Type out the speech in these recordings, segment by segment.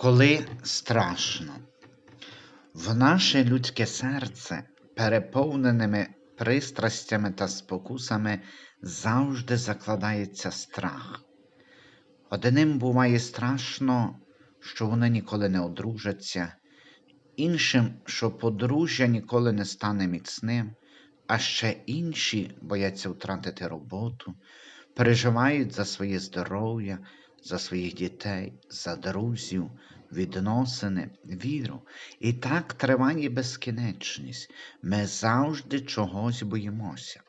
Коли страшно, в наше людське серце, переповненими пристрастями та спокусами, завжди закладається страх. Одним буває страшно, що вони ніколи не одружаться, іншим, що подружжя ніколи не стане міцним, а ще інші бояться втратити роботу, переживають за своє здоров'я, за своїх дітей, за друзів, відносини, віру. І так триває безкінечність. Ми завжди чогось боїмося.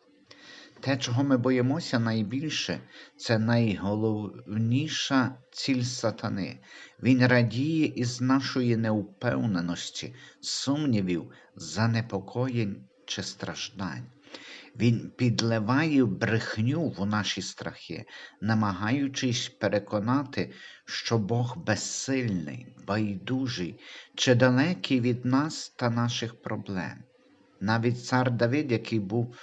Те, чого ми боїмося найбільше, це найголовніша ціль сатани. Він радіє із нашої неупевненості, сумнівів, занепокоєнь чи страждань. Він підливає брехню в наші страхи, намагаючись переконати, що Бог безсильний, байдужий чи далекий від нас та наших проблем. Навіть цар Давид, який був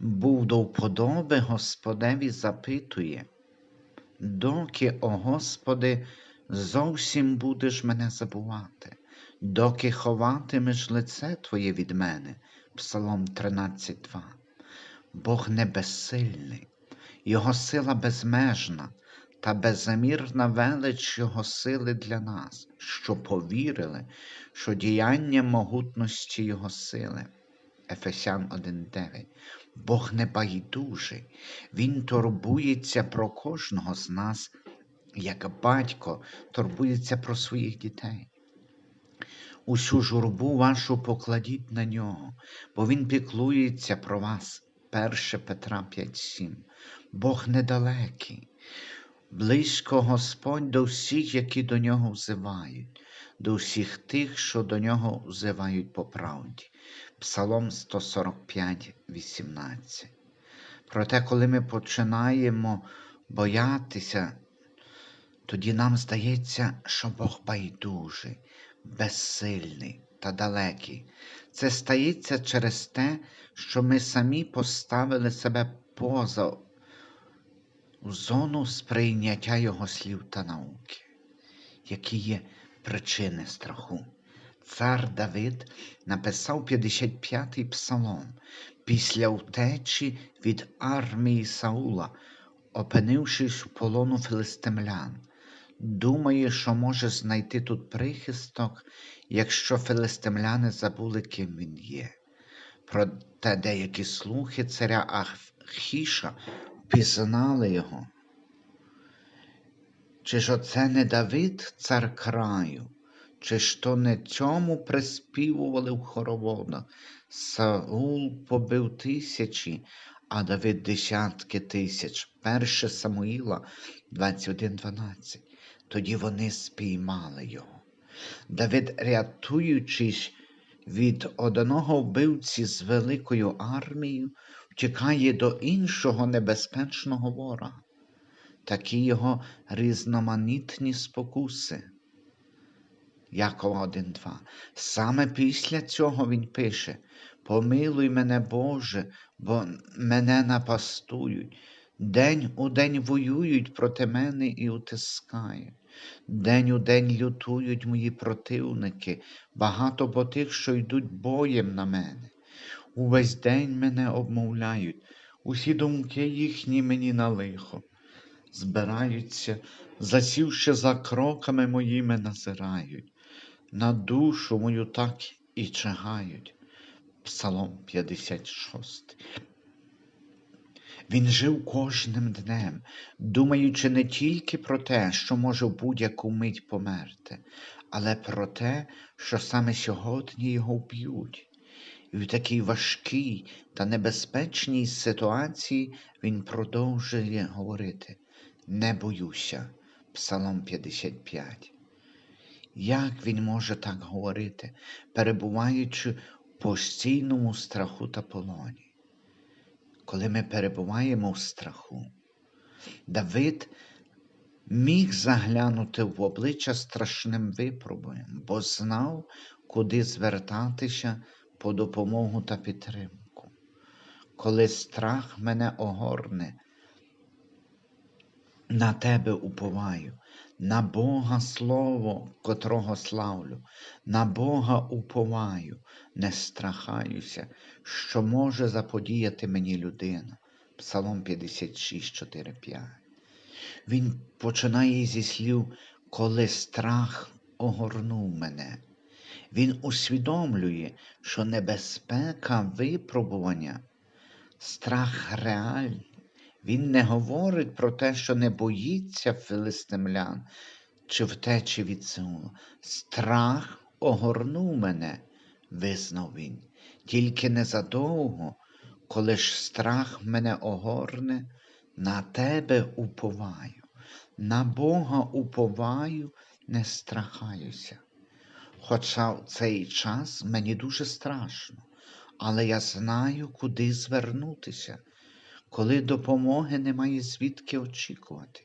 був до вподоби Господеві, запитує, доки, о Господи, зовсім будеш мене забувати, доки ховатимеш лице Твоє від мене, Псалом 13.2. Бог не безсильний, Його сила безмежна та беззамірна велич Його сили для нас, що повірили, що діяння могутності Його сили. Ефесян 1.9. Бог не байдужий, Він турбується про кожного з нас, як батько турбується про своїх дітей. Усю журбу вашу покладіть на нього, бо Він піклується про вас. 1 Петра 5.7. Бог недалекий, близько Господь до всіх, які до нього взивають, до всіх тих, що до нього взивають по правді. Псалом 145, 18. Проте, коли ми починаємо боятися, тоді нам здається, що Бог байдужий, безсильний та далекий. Це стається через те, що ми самі поставили себе поза зону сприйняття Його слів та науки, які є причини страху. Цар Давид написав 55-й псалом після втечі від армії Саула, опинившись у полону филистимлян. Думає, що може знайти тут прихисток, якщо филистимляни забули, ким він є. Проте деякі слухи царя Ахіша впізнали його. Чи ж оце не Давид, цар краю? Чи ж то не цьому приспівували в хороводах? Саул побив тисячі, а Давид десятки тисяч. Перше Самуїла 21.12. Тоді вони спіймали його. Давид, рятуючись від одного вбивці з великою армією, втікає до іншого небезпечного ворога. Такі його різноманітні спокуси. Якова 1.2. Саме після цього він пише: Помилуй мене, Боже, бо мене напастують. День у день воюють проти мене і утискають. День у день лютують мої противники, багато бо тих, що йдуть боєм на мене. Увесь день мене обмовляють, усі думки їхні мені на лихо. Збираються, засівши за кроками моїми назирають на душу мою так і чагають. Псалом 56. Він жив кожним днем, думаючи не тільки про те, що може в будь-яку мить померти, але про те, що саме сьогодні його вб'ють. І в такій важкій та небезпечній ситуації він продовжує говорити: Не боюся, Псалом 55. Як він може так говорити, перебуваючи в постійному страху та полоні? Коли ми перебуваємо в страху, Давид міг заглянути в обличчя страшним випробуєм, бо знав, куди звертатися по допомогу та підтримку. Коли страх мене огорне, на тебе уповаю, на Бога Слово, котрого славлю, на Бога уповаю, не страхаюся, що може заподіяти мені людина. Псалом 56, 4, 5. Він починає зі слів, коли страх огорнув мене. Він усвідомлює, що небезпека випробування, страх реальний. Він не говорить про те, що не боїться филистимлян чи втечі від Сеула. Страх огорнув мене, визнав він. Тільки незадовго, коли ж страх мене огорне, на тебе уповаю, на Бога уповаю, не страхаюся. Хоча в цей час мені дуже страшно, але я знаю, куди звернутися, коли допомоги немає звідки очікувати.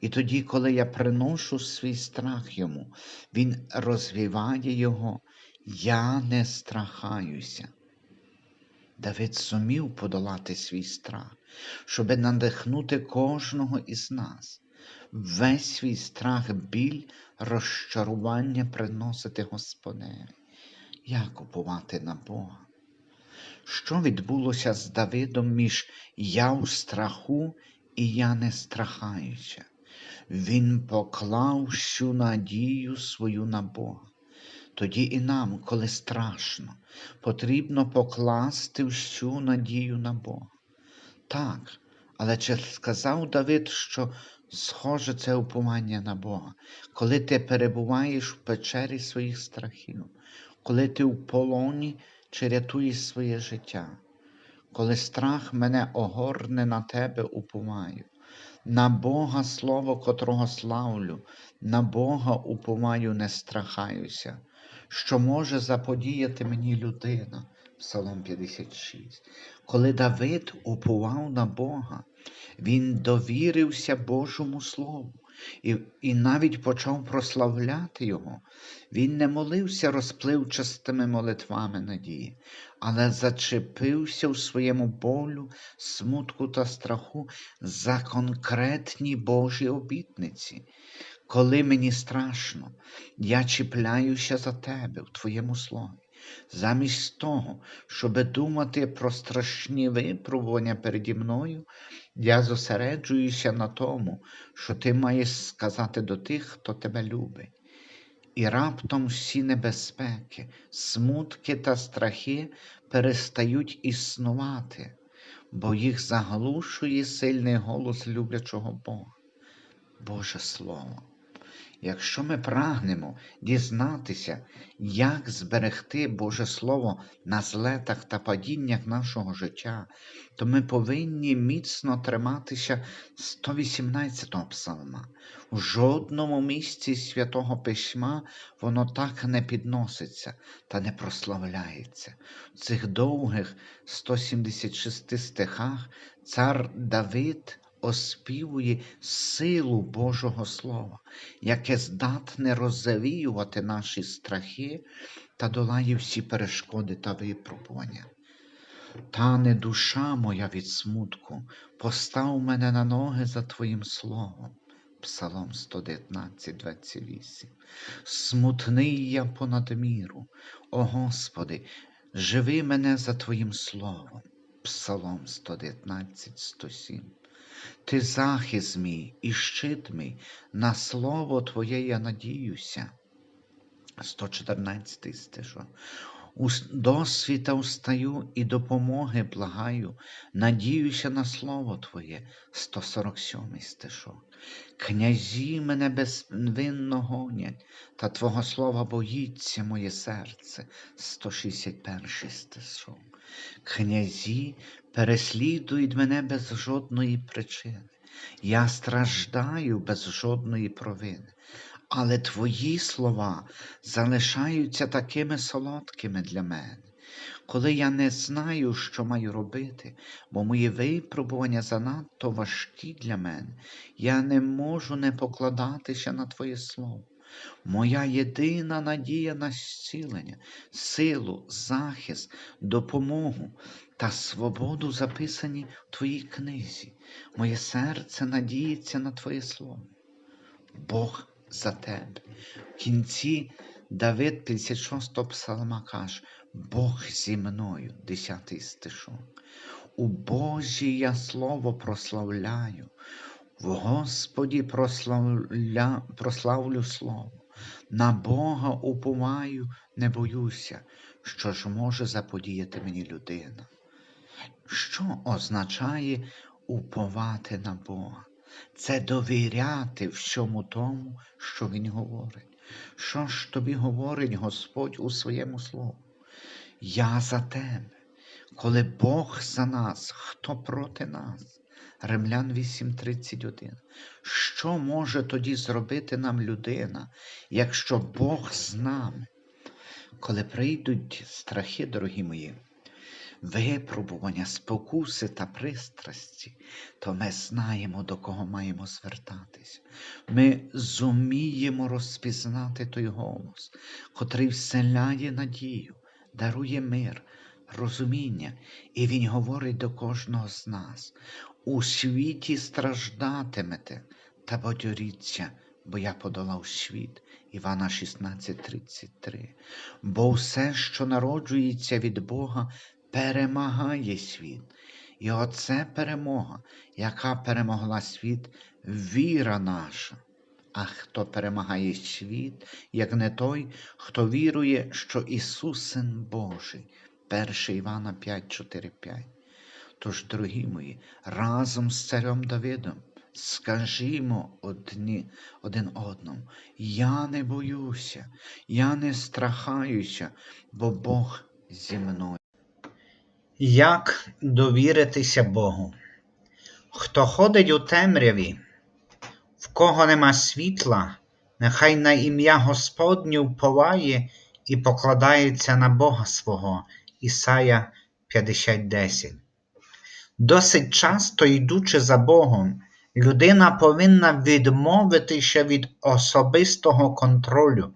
І тоді, коли я приношу свій страх йому, він розвіває його, я не страхаюся. Давид зумів подолати свій страх, щоб надихнути кожного із нас. Весь свій страх, біль, розчарування приносити Господеві. Як уповати на Бога? Що відбулося з Давидом між я у страху і я не страхаюся? Він поклав всю надію свою на Бога. Тоді і нам, коли страшно, потрібно покласти всю надію на Бога. Так, але чи сказав Давид, що схоже це уповання на Бога, коли ти перебуваєш в печері своїх страхів, коли ти в полоні чи рятуєш своє життя, коли страх мене огорне на тебе уповаю, на Бога слово, котрого славлю, на Бога уповаю, не страхаюся, що може заподіяти мені людина. Псалом 56. Коли Давид уповав на Бога, він довірився Божому Слову і, і навіть почав прославляти Його. Він не молився розпливчастими молитвами надії, але зачепився у своєму болю, смутку та страху за конкретні Божі обітниці. Коли мені страшно, я чіпляюся за тебе в Твоєму слові. Замість того, щоб думати про страшні випробування переді мною, я зосереджуюся на тому, що ти маєш сказати до тих, хто тебе любить. І раптом всі небезпеки, смутки та страхи перестають існувати, бо їх заглушує сильний голос люблячого Бога, Боже Слово. Якщо ми прагнемо дізнатися, як зберегти Боже Слово на злетах та падіннях нашого життя, то ми повинні міцно триматися 118-го псалма. У жодному місці святого письма воно так не підноситься та не прославляється. В цих довгих 176 стихах цар Давид оспівує силу Божого Слова, яке здатне розвіювати наші страхи та долає всі перешкоди та випробування. Тане душа моя від смутку, постав мене на ноги за Твоїм словом. Псалом 119, 28. Смутний я понад міру, о Господи, живи мене за Твоїм словом. Псалом 119, 107. Ти захист мій і щит мій, на слово Твоє я надіюся. 114 стишок. Досвіта встаю і допомоги благаю, надіюся на слово Твоє, 147 стишок. Князі мене безвинно гонять, та Твого слова боїться моє серце, 161 стишок. Князі переслідують мене без жодної причини. Я страждаю без жодної провини. Але твої слова залишаються такими солодкими для мене, коли я не знаю, що маю робити, бо мої випробування занадто важкі для мене, я не можу не покладатися на Твоє Слово. Моя єдина надія на зцілення, силу, захист, допомогу та свободу записані в Твоїй книзі. Моє серце надіється на Твоє Слово. Бог за тебе. В кінці Давид 56 псалма каже, Бог зі мною, 10 стишок. У Божі я слово прославляю, в Господі прославля... прославлю слово. На Бога уповаю, не боюся, що ж може заподіяти мені людина. Що означає уповати на Бога? Це довіряти всьому тому, що Він говорить. Що ж тобі говорить Господь у своєму слові? Я за тебе. Коли Бог за нас, хто проти нас? Римлян 8:31. Що може тоді зробити нам людина, якщо Бог з нами? Коли прийдуть страхи, дорогі мої, випробування, спокуси та пристрасті, то ми знаємо, до кого маємо звертатися. Ми зуміємо розпізнати той голос, котрий вселяє надію, дарує мир, розуміння, і Він говорить до кожного з нас. У світі страждатимете, та бадьоріться, бо я подолав світ. Івана 16:33. Бо все, що народжується від Бога, перемагає світ. І оце перемога, яка перемогла світ, віра наша. А хто перемагає світ, як не той, хто вірує, що Ісус Син Божий. 1 Івана 5, 4, 5. Тож, дорогі мої, разом з царем Давидом скажімо одні, один одному, я не боюся, я не страхаюся, бо Бог зі мною. Як довіритися Богу? Хто ходить у темряві, в кого нема світла, нехай на ім'я Господнє вповає і покладається на Бога свого. Ісая 50.10. Досить часто, йдучи за Богом, людина повинна відмовитися від особистого контролю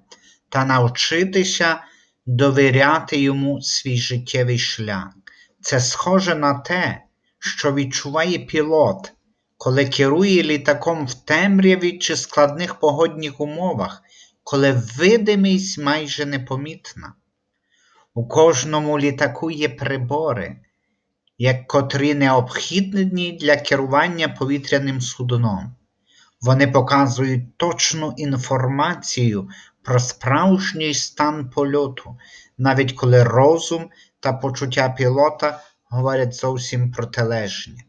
та навчитися довіряти йому свій життєвий шлях. Це схоже на те, що відчуває пілот, коли керує літаком в темряві чи складних погодних умовах, коли видимість майже непомітна. У кожному літаку є прибори, як котрі необхідні для керування повітряним судном. Вони показують точну інформацію про справжній стан польоту, навіть коли розум та почуття пілота говорять зовсім протилежні.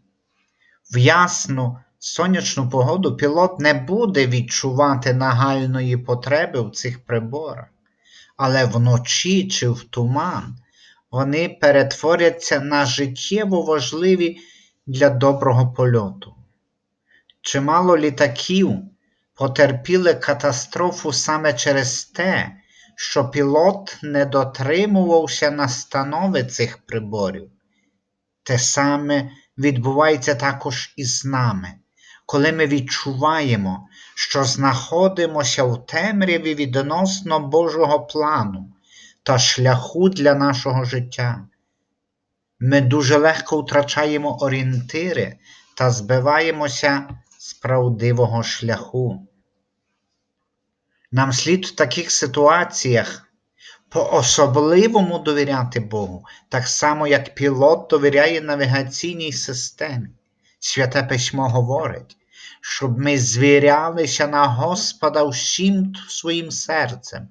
В ясну сонячну погоду пілот не буде відчувати нагальної потреби в цих приборах, але вночі чи в туман вони перетворяться на життєво важливі для доброго польоту. Чимало літаків потерпіли катастрофу саме через те, що пілот не дотримувався настанови цих приборів. Те саме відбувається також і з нами, коли ми відчуваємо, що знаходимося в темряві відносно Божого плану та шляху для нашого життя. Ми дуже легко втрачаємо орієнтири та збиваємося з правдивого шляху. Нам слід в таких ситуаціях по-особливому довіряти Богу, так само, як пілот довіряє навігаційній системі. Святе письмо говорить, щоб ми звірялися на Господа всім своїм серцем,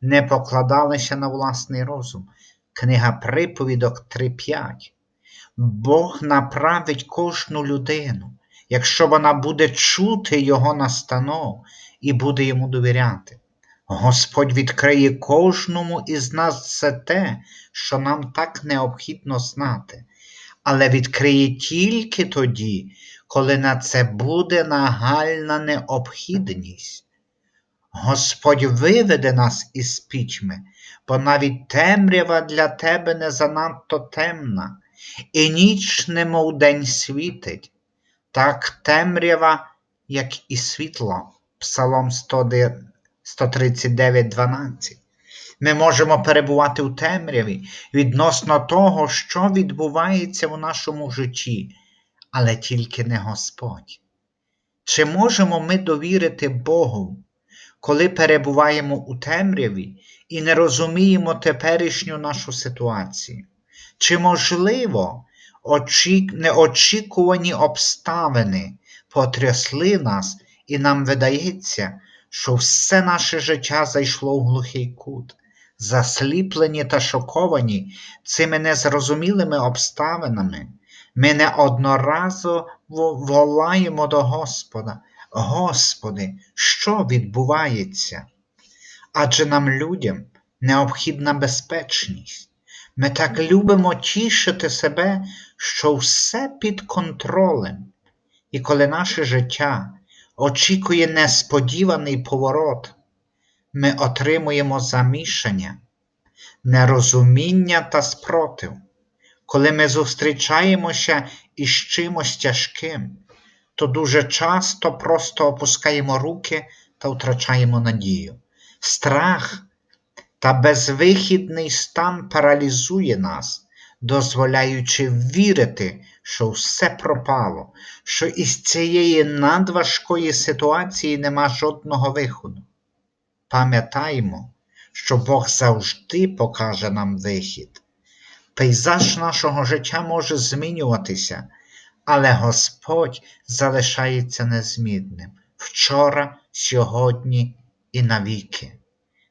не покладалися на власний розум. Книга Приповідок 3.5. Бог направить кожну людину, якщо вона буде чути Його настанов і буде йому довіряти. Господь відкриє кожному із нас все те, що нам так необхідно знати, але відкриє тільки тоді, коли на це буде нагальна необхідність. Господь виведе нас із пічми, бо навіть темрява для тебе не занадто темна, і ніч немов день світить, так темрява, як і світло. Псалом 139.12. Ми можемо перебувати у темряві відносно того, що відбувається в нашому житті, але тільки не Господь. Чи можемо ми довірити Богу, коли перебуваємо у темряві і не розуміємо теперішню нашу ситуацію? Чи можливо неочікувані обставини потрясли нас, і нам видається, що все наше життя зайшло в глухий кут, засліплені та шоковані цими незрозумілими обставинами, ми неодноразово волаємо до Господа. Господи, що відбувається? Адже нам, людям, необхідна безпечність. Ми так любимо тішити себе, що все під контролем. І коли наше життя очікує несподіваний поворот, ми отримуємо замішання, нерозуміння та спротив. Коли ми зустрічаємося із чимось тяжким, то дуже часто просто опускаємо руки та втрачаємо надію. Страх та безвихідний стан паралізує нас, дозволяючи вірити, що все пропало, що із цієї надважкої ситуації нема жодного виходу. Пам'ятаємо, що Бог завжди покаже нам вихід. Пейзаж нашого життя може змінюватися, але Господь залишається незмінним вчора, сьогодні і навіки.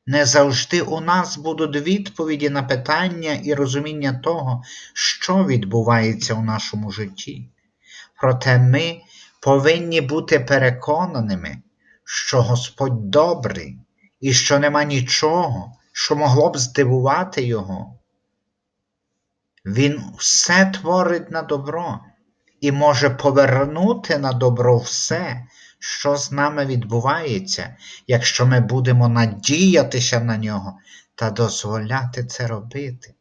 Не завжди у нас будуть відповіді на питання і розуміння того, що відбувається у нашому житті. Проте ми повинні бути переконаними, що Господь добрий і що нема нічого, що могло б здивувати Його. Він все творить на добро і може повернути на добро все, що з нами відбувається, якщо ми будемо надіятися на нього та дозволяти це робити.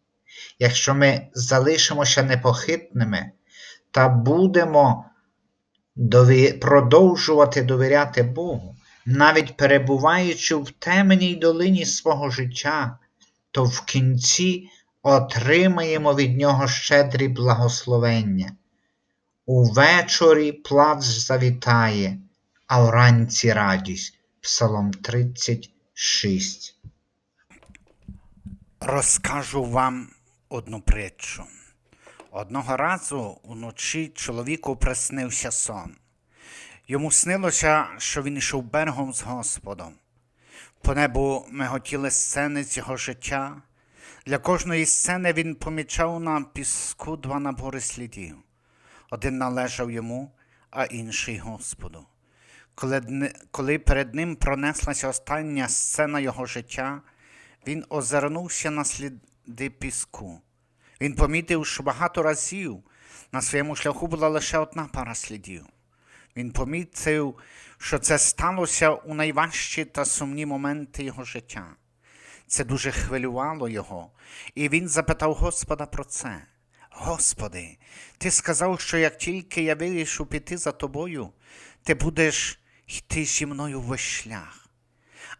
Якщо ми залишимося непохитними та будемо дові- продовжувати довіряти Богу, навіть перебуваючи в темній долині свого життя, то в кінці отримаємо від нього щедрі благословення. Увечорі плач завітає, а вранці радість. Псалом 36. Розкажу вам одну притчу. Одного разу вночі чоловіку приснився сон. Йому снилося, що він йшов берегом з Господом. По небу миготіли сцени з його життя. Для кожної сцени він помічав на піску два набори слідів. Один належав йому, а інший Господу. Коли, коли перед ним пронеслася остання сцена його життя, він озирнувся на сліди піску. Він помітив, що багато разів на своєму шляху була лише одна пара слідів. Він помітив, що це сталося у найважчі та сумні моменти його життя. Це дуже хвилювало його, і він запитав Господа про це. Господи, ти сказав, що як тільки я вирішу піти за тобою, ти будеш йти зі мною весь шлях.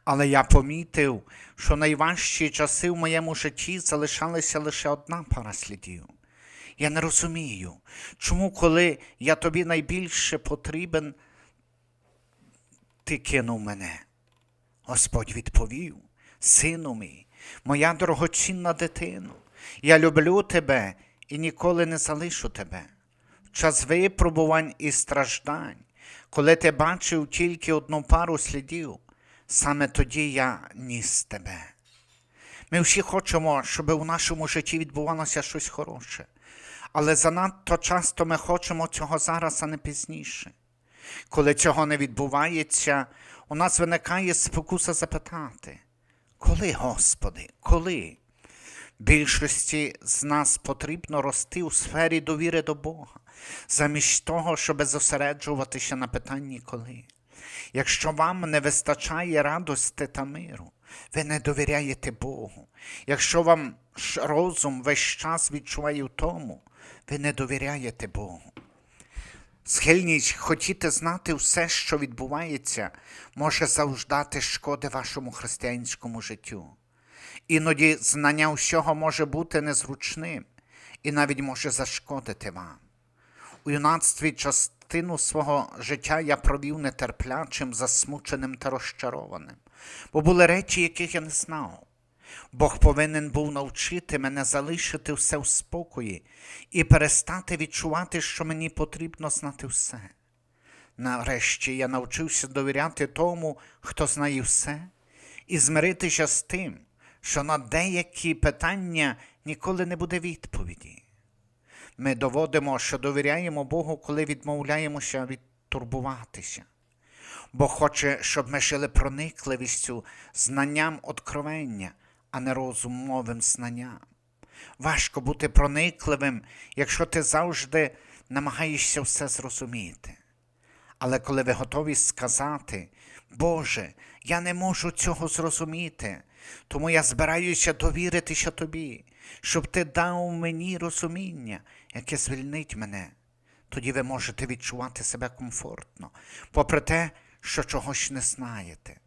Але я помітив, що найважчі часи в моєму житті залишалася лише одна пара слідів. Я не розумію, чому, коли я тобі найбільше потрібен, ти кинув мене. Господь відповів, сину мій, моя дорогоцінна дитино, я люблю тебе і ніколи не залишу тебе. В час випробувань і страждань, коли ти бачив тільки одну пару слідів, саме тоді я ніс тебе. Ми всі хочемо, щоб у нашому житті відбувалося щось хороше, але занадто часто ми хочемо цього зараз, а не пізніше. Коли цього не відбувається, у нас виникає спокуса запитати, коли, Господи, коли? Більшості з нас потрібно рости у сфері довіри до Бога, замість того, щоб зосереджуватися на питанні коли. Якщо вам не вистачає радости та миру, ви не довіряєте Богу. Якщо вам розум весь час відчуває втому, ви не довіряєте Богу. Схильність хотіти знати все, що відбувається, може завждати шкоди вашому християнському життю. Іноді знання всього може бути незручним і навіть може зашкодити вам. У юнацтві частину свого життя я провів нетерплячим, засмученим та розчарованим, бо були речі, яких я не знав. Бог повинен був навчити мене залишити все в спокої і перестати відчувати, що мені потрібно знати все. Нарешті я навчився довіряти тому, хто знає все, і змиритися з тим, що на деякі питання ніколи не буде відповіді. Ми доводимо, що довіряємо Богу, коли відмовляємося від турбуватися. Бог хоче, щоб ми жили проникливістю, знанням откровення, а не розумовим знанням. Важко бути проникливим, якщо ти завжди намагаєшся все зрозуміти. Але коли ви готові сказати, Боже, я не можу цього зрозуміти, тому я збираюся довіритися тобі, щоб ти дав мені розуміння, яке звільнить мене. Тоді ви можете відчувати себе комфортно, попри те, що чогось не знаєте.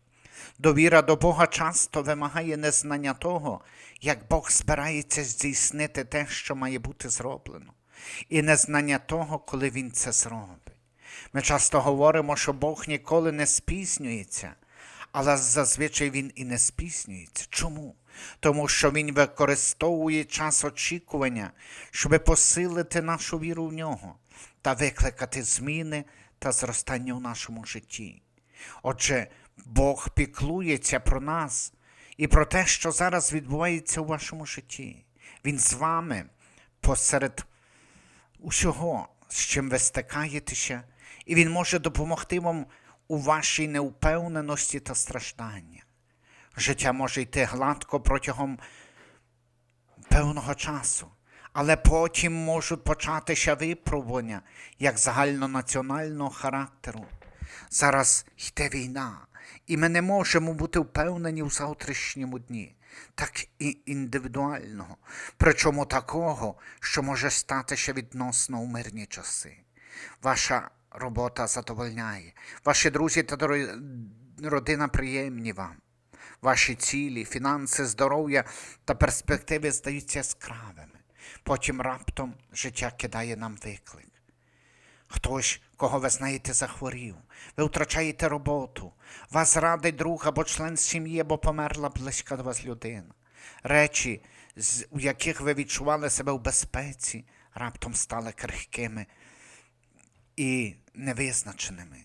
Довіра до Бога часто вимагає незнання того, як Бог збирається здійснити те, що має бути зроблено, і незнання того, коли Він це зробить. Ми часто говоримо, що Бог ніколи не спізнюється, але зазвичай Він і не спізнюється. Чому? Тому що Він використовує час очікування, щоб посилити нашу віру в нього та викликати зміни та зростання в нашому житті. Отже, Бог піклується про нас і про те, що зараз відбувається у вашому житті. Він з вами посеред усього, з чим ви стикаєтеся, і Він може допомогти вам у вашій неупевненості та стражданнях. Життя може йти гладко протягом певного часу, але потім можуть початися випробування як загальнонаціонального характеру. Зараз йде війна, і ми не можемо бути впевнені в завтрашньому дні, так і індивідуального, причому такого, що може статися відносно у мирні часи. Ваша робота задовольняє, ваші друзі та родина приємні вам. Ваші цілі, фінанси, здоров'я та перспективи здаються яскравими. Потім раптом життя кидає нам виклик. Хтось, кого ви знаєте, захворів, ви втрачаєте роботу, вас радить друг або член сім'ї, або померла близька до вас людина. Речі, у яких ви відчували себе в безпеці, раптом стали крихкими і невизначеними.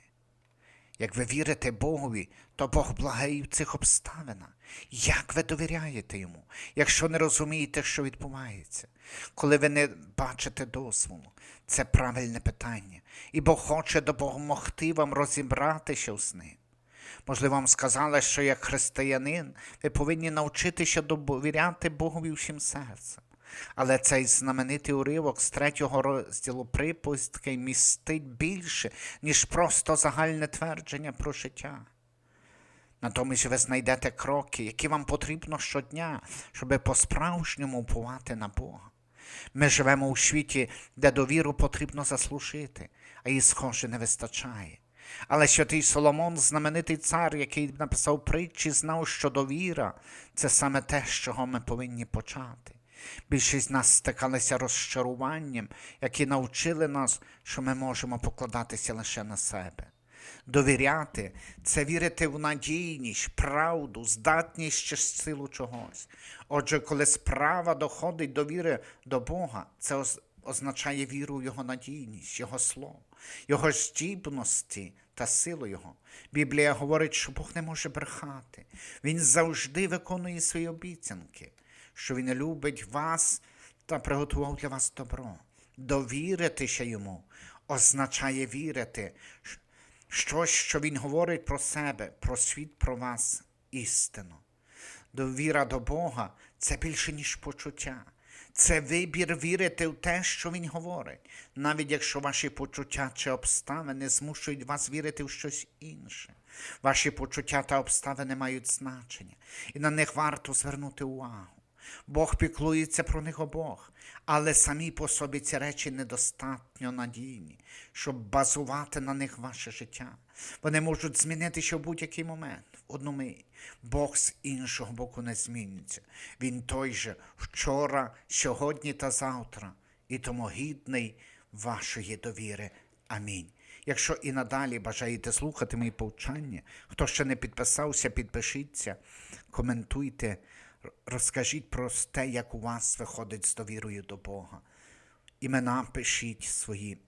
Як ви вірите Богові, то Бог благає в цих обставинах. Як ви довіряєте йому, якщо не розумієте, що відбувається? Коли ви не бачите дозволу, це правильне питання, і Бог хоче допомогти вам розібратися з ним. Можливо, вам сказали, що як християнин ви повинні навчитися довіряти Богові всім серцем. Але цей знаменитий уривок з третього розділу припустки містить більше, ніж просто загальне твердження про життя. Натомість ви знайдете кроки, які вам потрібно щодня, щоб по-справжньому уповати на Бога. Ми живемо у світі, де довіру потрібно заслужити, а її, схоже, не вистачає. Але святий Соломон, знаменитий цар, який написав притчі, знав, що довіра це саме те, з чого ми повинні почати. Більшість нас стикалися розчаруванням, які навчили нас, що ми можемо покладатися лише на себе. Довіряти це вірити в надійність, правду, здатність чи силу чогось. Отже, коли справа доходить до віри до Бога, це означає віру в Його надійність, Його слово, Його здібності та силу Його. Біблія говорить, що Бог не може брехати. Він завжди виконує свої обіцянки, що Він любить вас та приготував для вас добро. Довіритися йому означає вірити, щось, що він говорить про себе, про світ, про вас, істину. Довіра до Бога це більше, ніж почуття. Це вибір вірити в те, що Він говорить, навіть якщо ваші почуття чи обставини змушують вас вірити в щось інше. Ваші почуття та обставини мають значення, і на них варто звернути увагу. Бог піклується про них обох, але самі по собі ці речі недостатньо надійні, щоб базувати на них ваше життя. Вони можуть змінитися в будь-який момент, в одну мить. Бог з іншого боку не зміниться. Він той же вчора, сьогодні та завтра, і тому гідний вашої довіри. Амінь. Якщо і надалі бажаєте слухати мої повчання, хто ще не підписався, підпишіться, коментуйте, розкажіть про те, як у вас виходить з довірою до Бога. Імена пишіть свої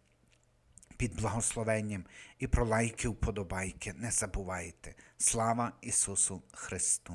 під благословенням і про лайки, вподобайки. Не забувайте. Слава Ісусу Христу!